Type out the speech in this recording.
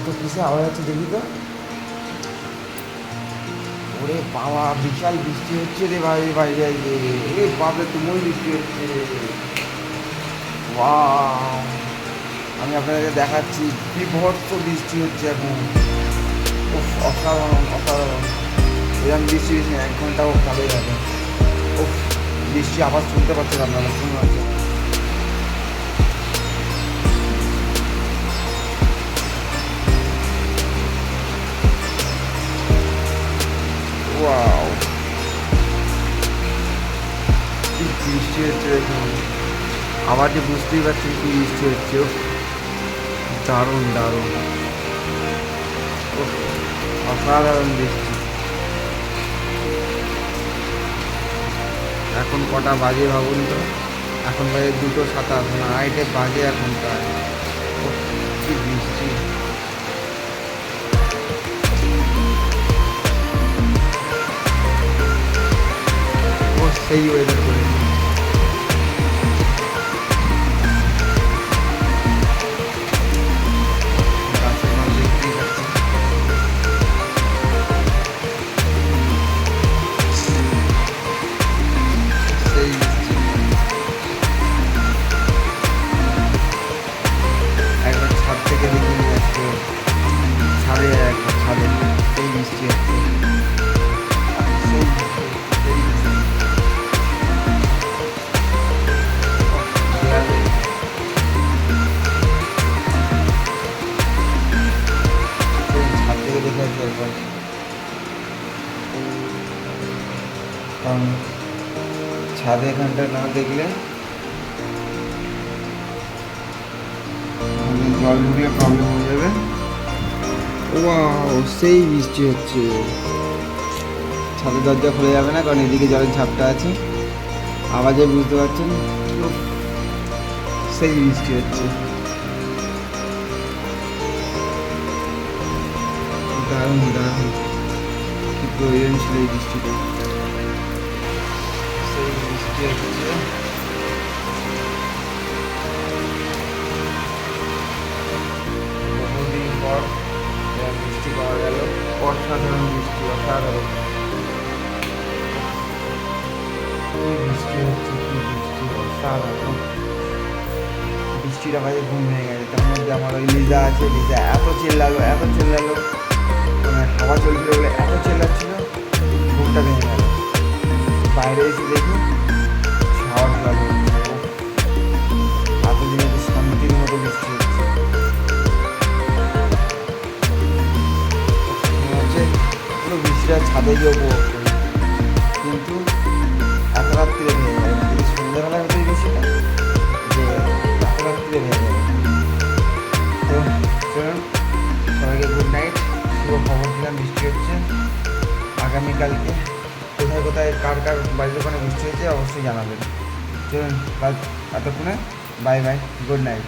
এত কিসে আওয়াজ হচ্ছে দেখি তো। ওরে বাবা, বিশাল বৃষ্টি হচ্ছে রে ভাই ভাই যাই রে এ বাবরে তুমুল বৃষ্টি হচ্ছে! আমি আপনাদেরকে দেখাচ্ছি, বিভৎস বৃষ্টি হচ্ছে এখন। অসাধারণ অসাধারণ। এরকম বৃষ্টি এক ঘন্টাও কালে যাবে উফ, বৃষ্টি আবার শুনতে পাচ্ছেন আপনারা শুনুন আছে বৃষ্টি হচ্ছে আবার যে বুঝতেই পারছেন কি বৃষ্টি হচ্ছে দারুণ দারুণ। অসাধারণ বৃষ্টি। এখন কটা বাজে ভাবুন তো। এখন বাজে দুটো সাতাশ, না, আড়াইটে বাজে এখন প্রায়। কি বৃষ্টি। সেই ওয়েদার করে। একবার ছাদ থেকে দেখে নিয়ে আসছে ছাদে একবার ছাদে সেই বৃষ্টি হচ্ছে সেই বৃষ্টি, ছাদ এখানটা না দেখলে মানে জল ঢুকলে প্রবলেম হয়ে যাবে। ওয়াও সেই বৃষ্টি হচ্ছে। ছাদের দরজা খুলে যাবে না কারণ এদিকে জলের ঝাপটা আছে। আওয়াজে বুঝতে পারছেন? সেই বৃষ্টি হচ্ছে। দারুণ দারুণ। কি প্রয়োজন ছিল এই বৃষ্টিটা বহুদিন পর বৃষ্টি পাওয়া গেল অসাধারণ বৃষ্টি অসাধারণ বৃষ্টি হচ্ছে কি বৃষ্টি অসাধারণ বৃষ্টিটা বাজে ঘুম ভেঙে গেছে তার মধ্যে আমার ওই লিজা আছে লিজা এত চিল্লালো এত চিল্লালো হাওয়া চলছিল বলে এত চিল্লাচ্ছিল ঘুমটা ভেঙে গেল বাইরে এসে দেখি পুরো ছাদে গিয়ে কিন্তু এত রাত্রিরে ভেঙে গেল যদি সন্ধ্যাবেলা হতো এই যে এত রাত্রিরে ভেঙে গেল তো চলুন, সবাইকে গুড নাইট শুভ খবর দিলাম বৃষ্টি হচ্ছে। আগামীকালকে কোথায় কোথায়, কার কার বাড়ির ওখানে বৃষ্টি হয়েছে অবশ্যই জানাবেন। চলুন এতক্ষণে বাই বাই গুড নাইট